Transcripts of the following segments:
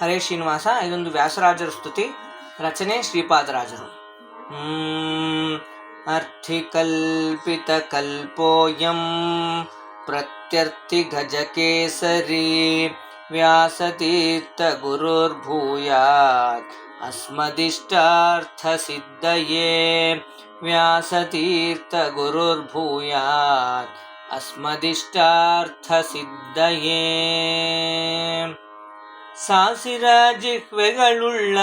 ಹರೇ ಶ್ರೀನಿವಾಸ ಇದೊಂದು ವ್ಯಾಸರಾಜರ ಸ್ತುತಿ ರಚನೆ ಶ್ರೀಪಾದರಾಜರು ಹ್ಮ್. अर्थिकल्पितकल्पोऽयं प्रत्यर्थिगजकेसरी व्यासतीर्थगुरुर्भूयात् अस्मदिष्टार्थसिद्धये व्यासतीर्थगुरुर्भूयात् अस्मदिष्टार्थसिद्धये ಸಾಸಿರ ಜಿಹ್ವೆಗಳುಳ್ಳ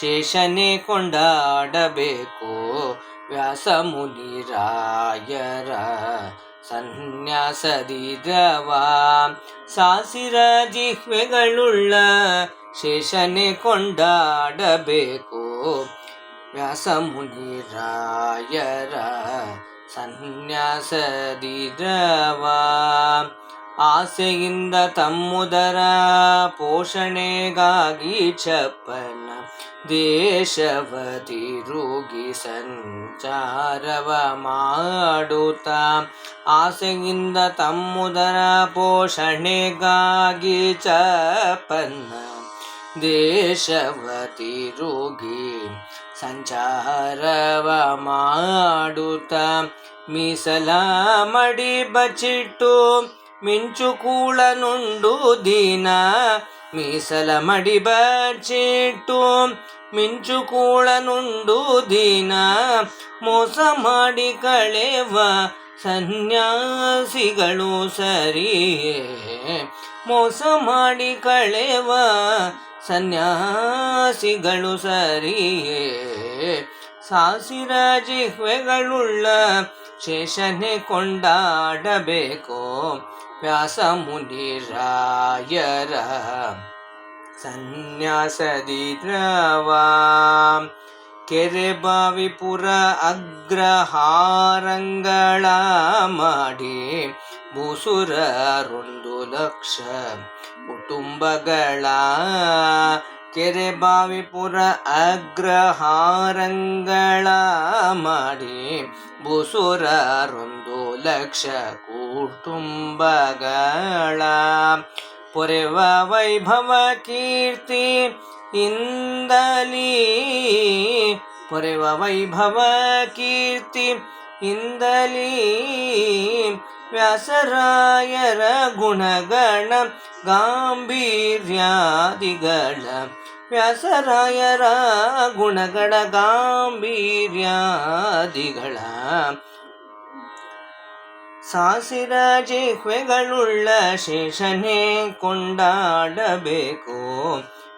ಶೇಷನೆ ಕೊಂಡಾಡಬೇಕು. ವ್ಯಾಸ ಮುನಿರಾಯರ ಸನ್ಯಾಸದಿದವಾ ಸಾಸಿರ ಜಿಹ್ವೆಗಳುಳ್ಳ ಶೇಷನೆ ಕೊಂಡಾಡಬೇಕು. ವ್ಯಾಸ ಮುನಿರಾಯರ ಸನ್ಯಾಸದಿರವ ಆಸೆಯಿಂದ ತಮ್ಮುದರ ಪೋಷಣೆಗಾಗಿ ಚಪ್ಪನ ದೇಶವ ತಿರುಗಿ ಸಂಚಾರವ ಮಾಡುತ್ತ. ಆಸೆಯಿಂದ ತಮ್ಮುದರ ಪೋಷಣೆಗಾಗಿ ಚಪ್ಪನ್ನ ದೇಶವತಿ ರೋಗಿ ಸಂಚಾರವ ಮಾಡುತ್ತ. ಮೀಸಲ ಮಡಿ ಬಚಿಟ್ಟು ಮಿಂಚು ಕೂಳನುಂಡು ದಿನ, ಮೀಸಲ ಮಡಿ ಬಚ್ಚಿಟ್ಟು ಮಿಂಚು ಕೂಳನುಂಡು ದಿನ, ಮೋಸ ಮಾಡಿ ಕಳೆವ ಸನ್ಯಾಸಿಗಳು ಸರಿಯೇ, ಮೋಸ ಮಾಡಿ ಕಳೆವ ಸನ್ಯಾಸಿಗಳು ಸರಿಯೇ. ಸಾಸಿರ ಜಿಹ್ವೆಗಳುಳ್ಳ ಶೇಷನೆ ಕೊಂಡಾಡಬೇಕು ವ್ಯಾಸ ಮುನಿರಾಯರ ದ್ರವಾ ಕೆರೆ ಬಾವಿಪುರ ಅಗ್ರಹಾರಂಗಳ ಮಾಡಿ ಭೂಸುರೊಂದು ಲಕ್ಷ ಕುಟುಂಬಗಳ. ಕೆರೆ ಬಾವಿಪುರ ಅಗ್ರಹಾರಂಗಳ ಮಾಡಿ ಭೂಸುರೊಂದು ಲಕ್ಷ ಕುಟುಂಬಗಳ ಪೊರೆವ ವೈಭವ ಕೀರ್ತಿ ಇಂದಲೀ ಪೊರೆವ ವೈಭವ ಕೀರ್ತಿ ಇಂದಲೀ ವ್ಯಾಸರಾಯರ ಗುಣಗಣ ಗಾಂಭೀರ್ಯಾದಿಗಳ ವ್ಯಾಸರಾಯರ ಗುಣಗಣ ಗಾಂಭೀರ್ಯಾದಿಗಳ ಸಾಸಿರ ಜಿಹ್ವೆಗಳುಳ್ಳ ಶೇಷನೇ ಕೊಂಡಾಡಬೇಕು.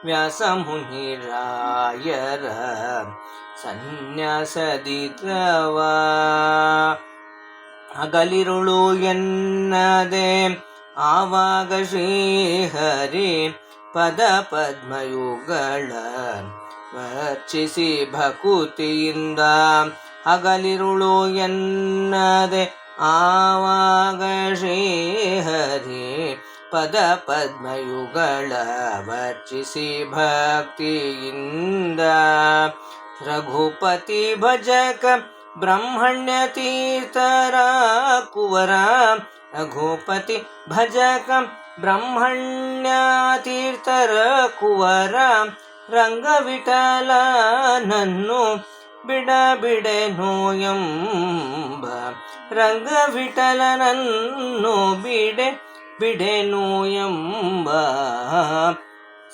ವ್ಯಾಸ ಮುನಿರಾಯರ ಸನ್ಯಾಸದಿತ್ರವ ಹಗಲಿರುಳು ಎನ್ನದೆ ಆವಾಗ ಶ್ರೀಹರಿ ಪದ ಪದ್ಮಯುಗಳ ವರ್ಚಿಸಿ ಭಕುತಿಯಿಂದ ಹಗಲಿರುಳು ಎನ್ನದೆ ಆವಾಗ ಶ್ರೀಹರಿ ಪದ ಪದ್ಮಯುಗಳ ವರ್ಚಿಸಿ ಭಕ್ತಿಯಿಂದ. ರಘುಪತಿ ಭಜಕ ಬ್ರಹ್ಮಣ್ಯ ತೀರ್ಥರ ಕುವರ. ರಘುಪತಿ ಭಜಕ ಬ್ರಹ್ಮಣ್ಯ ತೀರ್ಥರ ಕುವರ. ರಂಗವಿಠಲನನ್ನು ಬಿಡ ಬಿಡೆನೋ ಎಂಬ ರಂಗವಿಠಲನನ್ನು ಬಿಡೆ ಬಿಡೆನು ಎಂಬ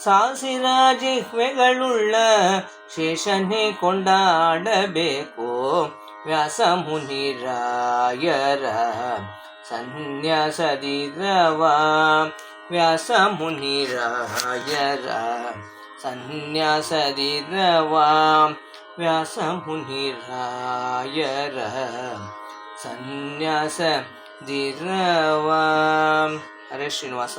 ಸಾಸಿರ ಜಿಹ್ವೆಗಳುಳ್ಳ ಶೇಷನೆ ಕೊಂಡಾಡಬೇಕು ವ್ಯಾಸ ಮುನಿರಾಯರ ಸನ್ಯಾಸದಿರವ ವ್ಯಾಸ ಮುನಿರಾಯರ ಸನ್ಯಾಸದಿರವ ವ್ಯಾಸ ಮುನಿರಾಯರ ಸನ್ಯಾಸ ದಿರವ ಹರೇ ಶ್ರೀನಿವಾಸ